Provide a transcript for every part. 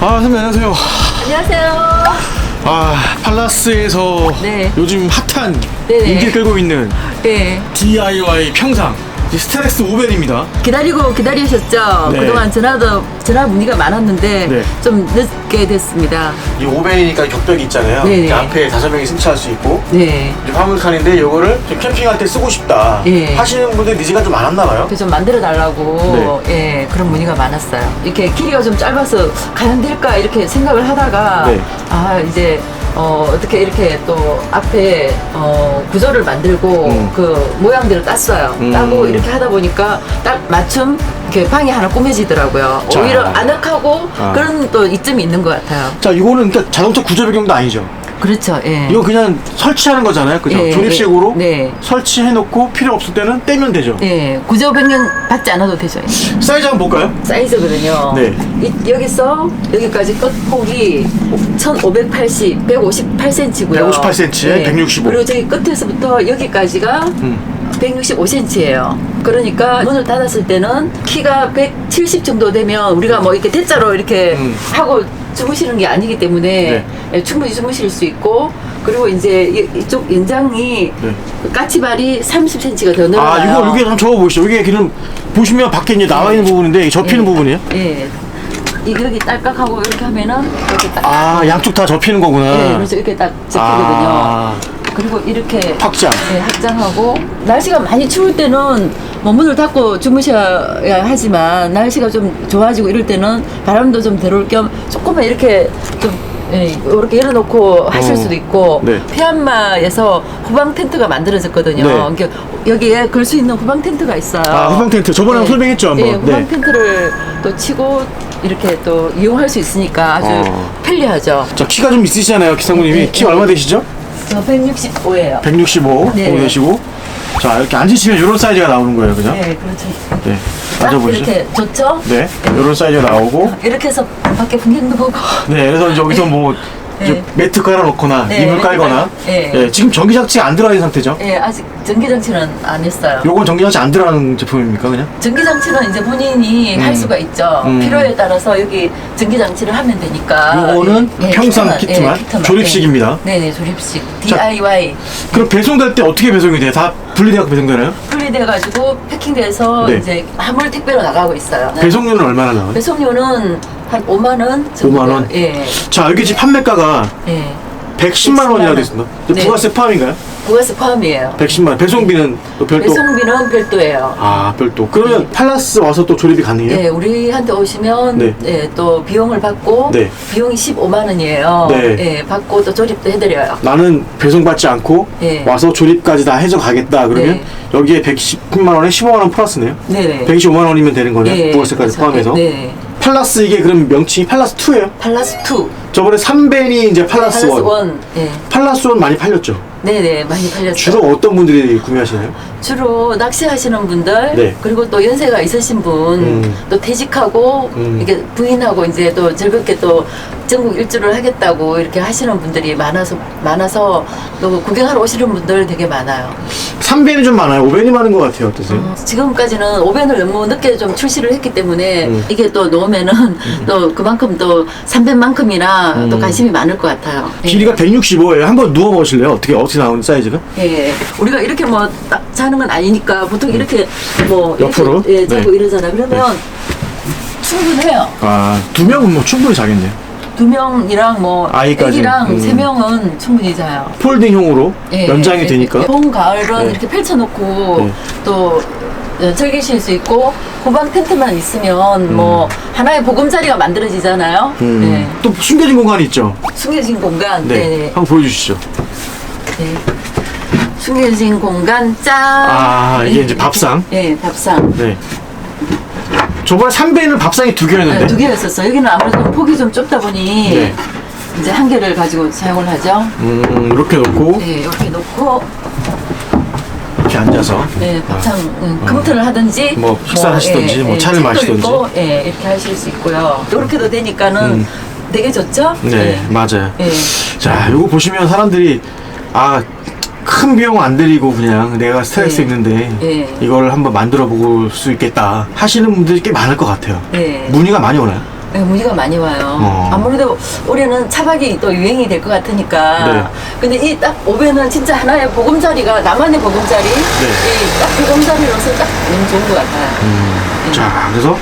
아 선배 안녕하세요. 안녕하세요. 아 팔라스에서 네. 요즘 핫한 네네. 인기를 끌고 있는 네. DIY 평상 이 스트레스 오벨입니다. 기다리고 기다리셨죠? 네. 그동안 전화도 전화 문의가 많았는데 네. 좀 늦게 됐습니다. 이 오벨이니까 격벽이 있잖아요. 네네. 이렇게 앞에 다섯 명이 승차할 수 있고 네. 이제 화물칸인데 이거를 좀 캠핑할 때 쓰고 싶다 예. 하시는 분들 니즈가 좀 많았나 봐요. 그래서 좀 만들어 달라고 예, 그런 문의가 많았어요. 이렇게 길이가 좀 짧아서 과연 될까 이렇게 생각을 하다가 네. 아 이제 어, 어떻게 이렇게 또 앞에 어, 구조를 만들고 음. 그 모양대로 땄어요. 음. 따고 이렇게 하다 보니까 딱 맞춤 이렇게 방이 하나 꾸며지더라고요. 자. 오히려 아늑하고 아. 그런 또 이점이 있는 것 같아요. 자 이거는 그러니까 자동차 구조 변경도 아니죠. 그렇죠. 예. 이거 그냥 설치하는 거잖아요. 그죠? 예, 조립식으로 예. 네. 설치해놓고 필요 없을 때는 떼면 되죠. 예, 구조 변경 받지 않아도 되죠. 사이즈 한번 볼까요? 사이즈거든요. 네. 이, 여기서 여기까지 끝폭이 1580, 158cm고요. 158cm, 165. 그리고 저기 끝에서부터 여기까지가 음. 165cm예요. 그러니까 문을 닫았을 때는 키가 170 정도 되면 우리가 뭐 이렇게 대자로 이렇게 음. 하고 주무시는 게 아니기 때문에 예, 충분히 주무실 수 있고 그리고 이제 이- 이쪽 연장이 네. 까치발이 30cm가 더 늘어나요. 아 이거 이게 한번 적어 보시죠. 이게 그냥 보시면 밖에 이제 나와 있는 부분인데 이게 접히는 예. 부분이에요. 예. 이 여기 딸깍하고 이렇게 하면은 이렇게 딱. 아 양쪽 다 접히는 거구나. 예, 그래서 이렇게 딱 접히거든요. 아, 그리고 이렇게 확장. 예, 확장하고 날씨가 많이 추울 때는 뭐 문을 닫고 주무셔야 하지만 날씨가 좀 좋아지고 이럴 때는 바람도 좀 들어올 겸 조금만 이렇게 좀 예, 이렇게 열어놓고 하실 어. 수도 있고 네. 피안마에서 후방 텐트가 만들어졌거든요. 네. 그러니까 여기에 걸 수 있는 후방 텐트가 있어요. 아, 후방 텐트. 저번에 한번 설명했죠, 한번. 예, 후방 네. 텐트를 또 치고 이렇게 또 이용할 수 있으니까 아주 어. 편리하죠. 자 키가 좀 있으시잖아요, 기상구님이. 네, 키 네. 얼마 되시죠? 저 165예요. 165 네. 보고 계시고. 자 이렇게 앉으시면 이런 사이즈가 나오는 거예요, 그죠? 네, 그렇죠. 네. 딱 앉아보시죠. 이렇게 좋죠? 네, 이런 사이즈가 나오고. 이렇게 해서 밖에 풍경도 보고. 네, 그래서 이제 여기서 뭐 이제 네. 매트 깔아놓거나 네, 이불 매트 깔거나. 깔- 네. 예, 지금 전기장치가 안 들어가 있는 상태죠. 예, 아직 전기장치는 안 했어요. 요건 전기장치 안 들어가는 제품입니까, 그냥? 전기장치는 이제 본인이 음. 할 수가 있죠. 음. 필요에 따라서 여기 전기장치를 하면 되니까. 요거는 예, 평상 키트만, 키트만, 조립식입니다. 네, 네, 조립식. 자. DIY. 그럼 배송될 때 어떻게 배송이 돼요? 다 분리돼서 배송되나요? 분리돼가지고 패킹돼서 네. 이제 화물 택배로 나가고 있어요. 네. 배송료는 얼마나 나와요? 배송료는 한 5만 원 정도. 5만 원? 예. 자, 여기 지금 판매가가 예. 110만 원이라고 돼 있습니다. 네. 부가세 포함인가요? 부가세 포함이에요. 110만 원. 배송비는 또 별도. 배송비는 별도예요. 아, 별도. 그러면 팔라스 와서 또 조립이 가능해요? 네, 우리한테 오시면 네. 예, 또 비용을 받고 네. 비용이 15만 원이에요. 네. 예, 받고 또 조립도 해드려요. 나는 배송받지 않고 예. 와서 조립까지 다 해줘 가겠다. 그러면 네. 여기에 110만 원에 15만 원 플러스네요. 네네. 125만 원이면 되는 거네요. 예, 부가세까지 그렇죠. 포함해서. 네. 팔라스 이게 그럼 명칭이 팔라스 2예요? 팔라스 2. 저번에 3벤이 이제 팔라스, 팔라스 1. 1. 예. 팔라스 1 많이 팔렸죠? 네네, 많이 팔렸어요. 주로 어떤 분들이 구매하시나요? 주로 낚시하시는 분들, 네. 그리고 또 연세가 있으신 분, 음. 또 퇴직하고, 음. 이렇게 부인하고 이제 또 즐겁게 또 전국 일주를 하겠다고 이렇게 하시는 분들이 많아서, 많아서 또 구경하러 오시는 분들 되게 많아요. 3벤이 좀 많아요. 5벤이 많은 것 같아요. 어떠세요? 어, 지금까지는 오벤을 너무 늦게 좀 출시를 했기 때문에 음. 이게 또 놓으면은 또 그만큼 또 300만큼이나 또 음. 관심이 많을 것 같아요. 예. 길이가 165예요. 한번 누워 보실래요? 어떻게 어 떻게 나오는 사이즈가? 예, 우리가 이렇게 뭐 딱 자는 건 아니니까 보통 이렇게 뭐 음. 옆으로? 이렇게, 예, 자고 네. 이러잖아요. 그러면 충분해요. 아, 두 명은 뭐 충분히 자겠네요. 두 명이랑 뭐 아이까지. 애기랑 음. 세 명은 충분히 자요. 폴딩형으로 예, 연장이 예, 되니까. 봄 가을은 네. 이렇게 펼쳐놓고 네. 또 어, 즐기실 수 있고 후방 텐트만 있으면 뭐 하나의 보금자리가 만들어지잖아요. 음. 네. 또 숨겨진 공간이 있죠. 숨겨진 공간. 네. 네. 네. 한번 보여주시죠. 네. 숨겨진 공간 짠. 아, 이게 이제 밥상. 예, 밥상. 네. 저번에 3배는 밥상이 두 개였는데. 네, 두 개였었어. 여기는 아무래도 폭이 좀 좁다 보니 네. 이제 한 개를 가지고 사용을 하죠. 음, 이렇게 놓고 네, 이렇게 놓고 이렇게 앉아서. 네, 밥상 음, 컴퓨터를 하든지 뭐 식사를 하시든지, 뭐 차를 책도 마시든지. 읽고, 예, 이렇게 하실 수 있고요. 이렇게도 되니까는 음. 되게 좋죠? 네, 맞아요. 예. 자, 이거 보시면 사람들이 아, 큰 비용 안 들이고 그냥 내가 스트레스 네. 있는데 예. 이걸 한번 만들어 볼 수 있겠다 하시는 분들이 꽤 많을 것 같아요. 네. 문의가 많이 오나요? 네, 문의가 많이 와요. 어. 아무래도 올해는 차박이 또 유행이 될 것 같으니까. 네. 근데 이 딱 오배는 진짜 하나의 보금자리가 나만의 보금자리. 네. 이딱 보금자리로서 딱 너무 좋은 것 같아요. 자, 그래서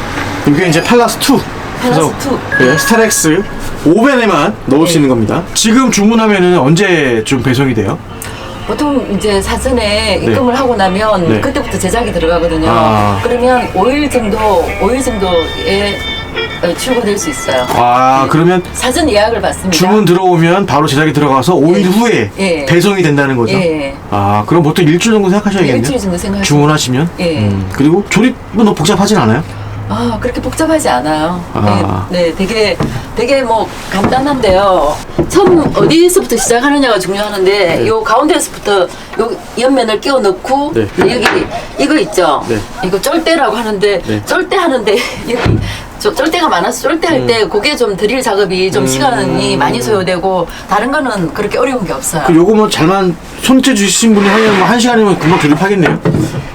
이게 이제 팔라스 2. 그래서 2. 네, 스타렉스 5벤에만 넣을 수 네. 있는 겁니다. 지금 주문하면은 언제 좀 배송이 돼요? 보통 이제 사전에 입금을 하고 나면 네. 그때부터 제작이 들어가거든요. 아. 그러면 5일 정도, 5일 정도에 어, 출고될 수 있어요. 아, 네. 그러면 사전 예약을 받습니다. 주문 들어오면 바로 제작이 들어가서 5일 예. 후에 예. 배송이 된다는 거죠? 예. 아, 그럼 보통 일주일 정도 생각하셔야겠네요. 일주일 정도 생각하시면 주문하시면? 예. 음, 그리고 조립은 너무 복잡하진 않아요? 아 그렇게 복잡하지 않아요. 아. 네, 네, 되게 되게 뭐 간단한데요. 처음 어디서부터 시작하느냐가 중요하는데 요 가운데서부터 요 옆면을 끼워 넣고 네. 여기 이거 있죠. 네. 이거 쫄대라고 하는데 네. 쫄대 하는데 여기 저 쫄대가 많아서 쫄대 할때 그게 좀 드릴 작업이 좀 시간이 많이 소요되고 다른 거는 그렇게 어려운 게 없어요. 그 요거 뭐 잘만 손재 주신 분이 하면 뭐한 시간이면 금방 조립하겠네요.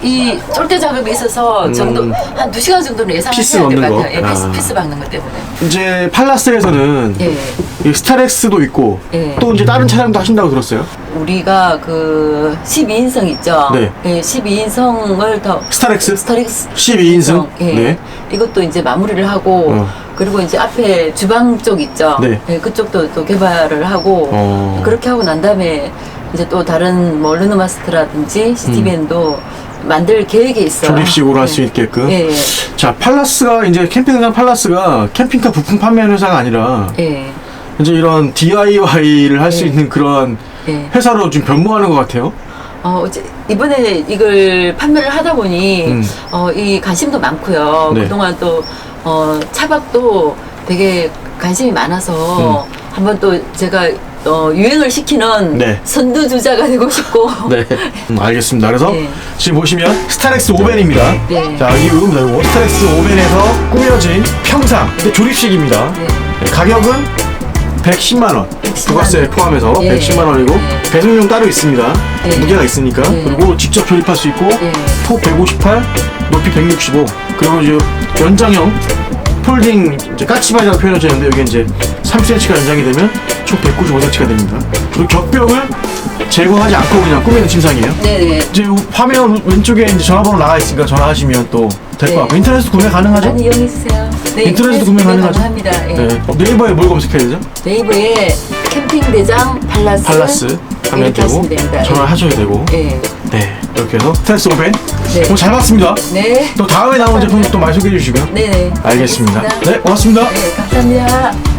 이 쫄대 작업이 있어서 정도 한 두 시간 정도는 음. 피스 예상하셔야 될 넣는 것 거? 같아요. 예, 피스, 아. 피스 박는 것 때문에. 이제 팔라스에서는 예. 이 스타렉스도 있고 예. 또 이제 다른 차량도 하신다고 들었어요. 우리가 그 12인승 있죠. 네. 예, 12인승을 더 스타렉스 스타렉스 12인승. 예. 네. 이것도 이제 마무리를 하고 어. 그리고 이제 앞에 주방 쪽 있죠. 네. 예, 그쪽도 또 개발을 하고 어. 그렇게 하고 난 다음에 이제 또 다른 뭐 르노마스트라든지 시티밴도 만들 계획이 있어요. 음. 조립식으로 할 예. 수 있게끔. 예, 예. 자, 팔라스가 이제 캠핑장 팔라스가 캠핑카 부품 판매하는 회사가 아니라 예. 이제 이런 DIY를 할수 예. 있는 그런 예. 회사로 좀 변모하는 것 같아요. 어, 어째- 이번에 이걸 판매를 하다 보니, 음. 어, 이 관심도 많고요. 네. 그동안 또, 어, 차박도 되게 관심이 많아서, 한번 또 제가, 어, 유행을 시키는 음. 네. 선두주자가 되고 싶고. 네. 음, 알겠습니다. 그래서 네. 지금 보시면 스타렉스 5벤입니다. 네. 자, 이. 이거 스타렉스 5벤에서 꾸며진 평상. 근데 조립식입니다. 네. 네, 가격은 110만 원. 110만 부가세 원. 포함해서 예. 110만 원이고 예. 배송용 따로 있습니다. 예. 무게가 있으니까. 예. 그리고 직접 조립할 수 있고 예. 폭 158, 높이 165. 그리고 이제 연장형 폴딩 이제 까치발이라고 표현하되는데 여기 이제 3cm가 연장이 되면 총 195cm가 됩니다. 그리고 겹벽을 제거하지 않고 그냥 꾸미는 침상이에요. 네네. 이제 화면 왼쪽에 이제 전화번호 나가 있으니까 전화하시면 또 될 것 네. 같고 인터넷에서 구매 가능하죠? 많이 이용해 주세요. 네, 인터넷에도 구매 가능하죠? 가능합니다. 예. 네. 어, 네이버에 뭘 검색해야 되죠? 네이버에 캠핑 대장 팔라스. 팔라스 하면 이렇게 되고 하시면 됩니다. 전화하셔도 되고 예. 네 이렇게 해서 스트레스 오벤 네. 오늘 잘 봤습니다. 네. 또 다음에 나온 제품 또 많이 소개해 주시고요. 네네. 알겠습니다. 알겠습니다. 네 고맙습니다. 네, 감사합니다.